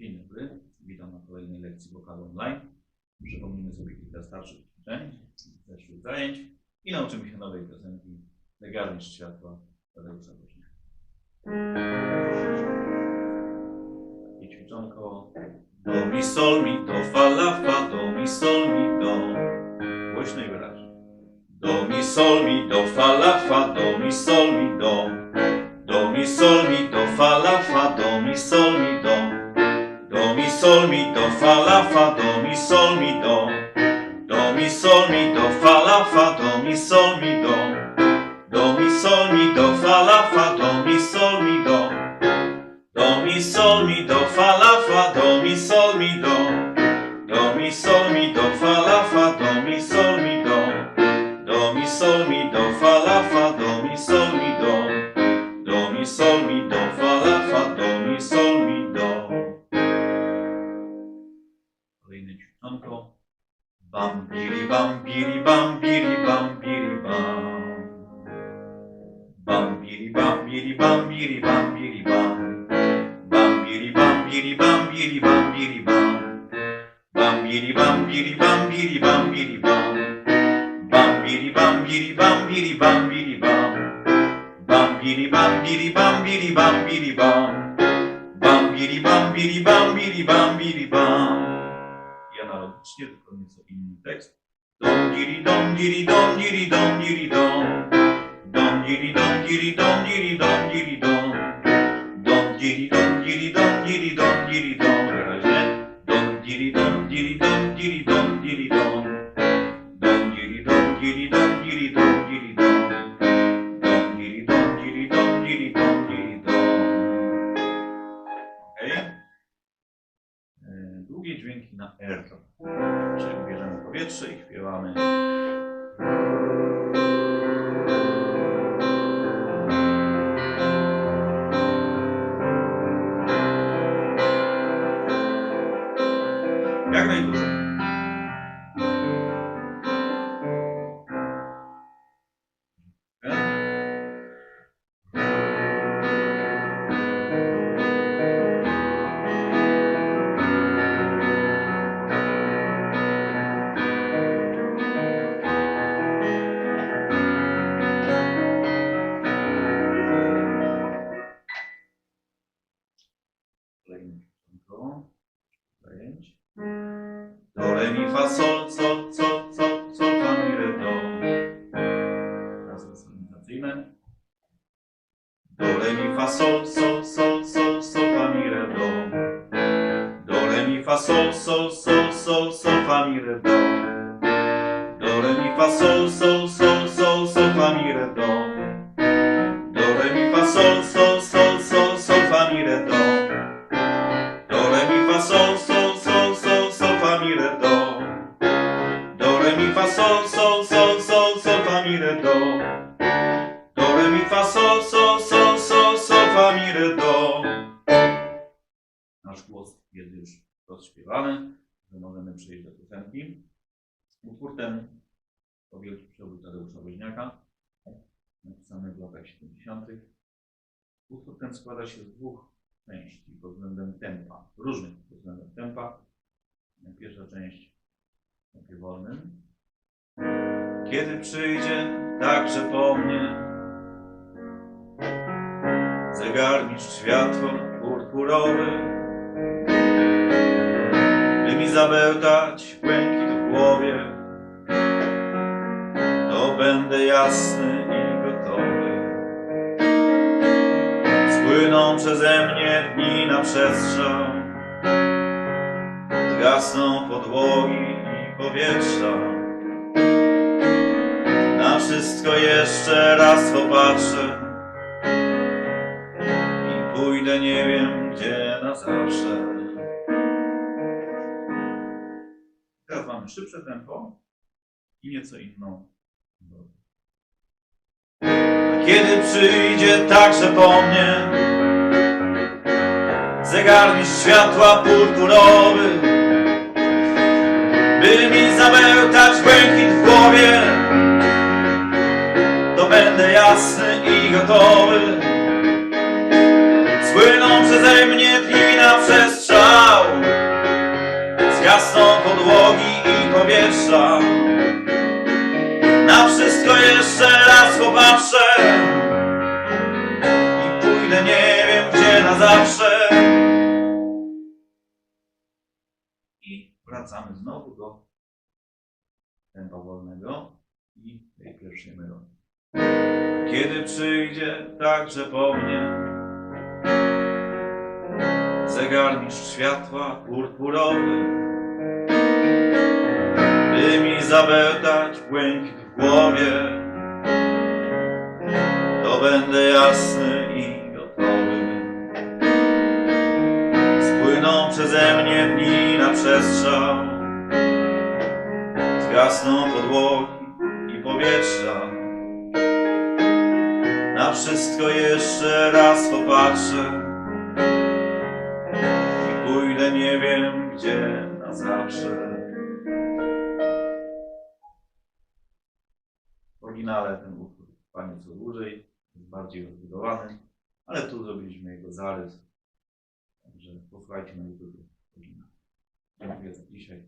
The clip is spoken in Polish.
Dzień dobry, witam na kolejnej lekcji wokalu online. Przypomnijmy sobie kilka starszych ćwiczeń, zeszłych zajęć i nauczymy się nowej piosenki Legalność światła Tadeusza Woźniaka. I ćwiczonko Do mi sol mi do fa la fa do mi sol mi do Głośno i wyraźnie Do mi sol mi do fa la fa do mi sol mi Do fa do mi sol mi do Do mi sol mi do fa la fa do mi sol mi do Do mi sol mi do fa la fa do mi sol mi do Do mi sol mi do fa la fa do mi sol mi do Do mi sol mi do fa la fa do mi sol mi do Do mi sol mi do fa la fa do mi sol mi do Kolejne ćwiczonko Bam biri bam biri bam biri bam biri bam Bam biri bam biri bam biri bam biri bam Bam biri bam biri bam biri bam biri bam Bam biri bam biri bam biri bam biri bam Bam biri bam biri bam biri bam biri bam Bam biri bam biri bam biri bam biri bam Bam biri bam biri bam biri bam biri bam analogicznie, tylko nieco inny tekst. Dom diri dom diri dom diri dom diri dom Dom diri dom diri dom diri dom diri dom Dom diri dom diri dom diri dom diri dom. Dom diri dom diri dom diri dom diri dom dom diri dom diri dom diri Długie dźwięki na R. Czyli bierzemy powietrze i śpiewamy. Jak najdłużej. Fa, sol, sol, sol, sol, sol, fa, mi, re, do. Do, re, mi, fa, sol, sol, sol, sol, sol, fa, mi, re, do. Do, re, mi, fa, sol, sol, sol, sol, sol, fa, mi, re, do. Do, re, mi, fa, sol, sol, sol, sol, sol, fa, mi, re, do. Do, re, mi, fa, sol, sol, sol, sol, sol, fa, mi, re, do. Do, re, mi, fa, sol, sol, sol, fa, mi, re, do. Nasz głos jest już rozśpiewany, że możemy przejść do piosenki. Utwór ten to wielki przewód Tadeusza Woźniaka, napisany w latach 70. Utwór ten składa się z dwóch części pod względem tempa, różnych pod względem tempa. Pierwsza część w tempie wolnym. Kiedy przyjdzie także po mnie zegarmistrz światło purpurowy, by mi zabełtać błękit w głowie, to będę jasny i gotowy. Spłyną przeze mnie dni na przestrzał Zgasną podłogi i powietrza. Na wszystko jeszcze raz popatrzę Nie wiem gdzie na zawsze. Teraz mamy szybsze tempo i nieco inną a kiedy przyjdzie także po mnie Zegarmistrz światła purpurowy By mi zabełtać błękit w głowie To będę jasny i gotowy Spłyną przeze mnie dni na przestrzał Zgasną podłogi i powietrza Na wszystko jeszcze raz popatrzę I pójdę nie wiem gdzie na zawsze I wracamy znowu do tempa wolnego i tej pierwszej melodii. Kiedy przyjdzie także po mnie zegarmistrz światła purpurowy, by mi zabełtać błękit w głowie, to będę jasny i gotowy. Spłyną przeze mnie dni na przestrzał, zgasną podłogi i powietrza. Na wszystko jeszcze raz popatrzę na zawsze. W oryginale ten utwór trwa nieco dłużej, jest bardziej rozbudowany, ale tu zrobiliśmy jego zarys. Także posłuchajcie na YouTube. Dziękuję za dzisiaj.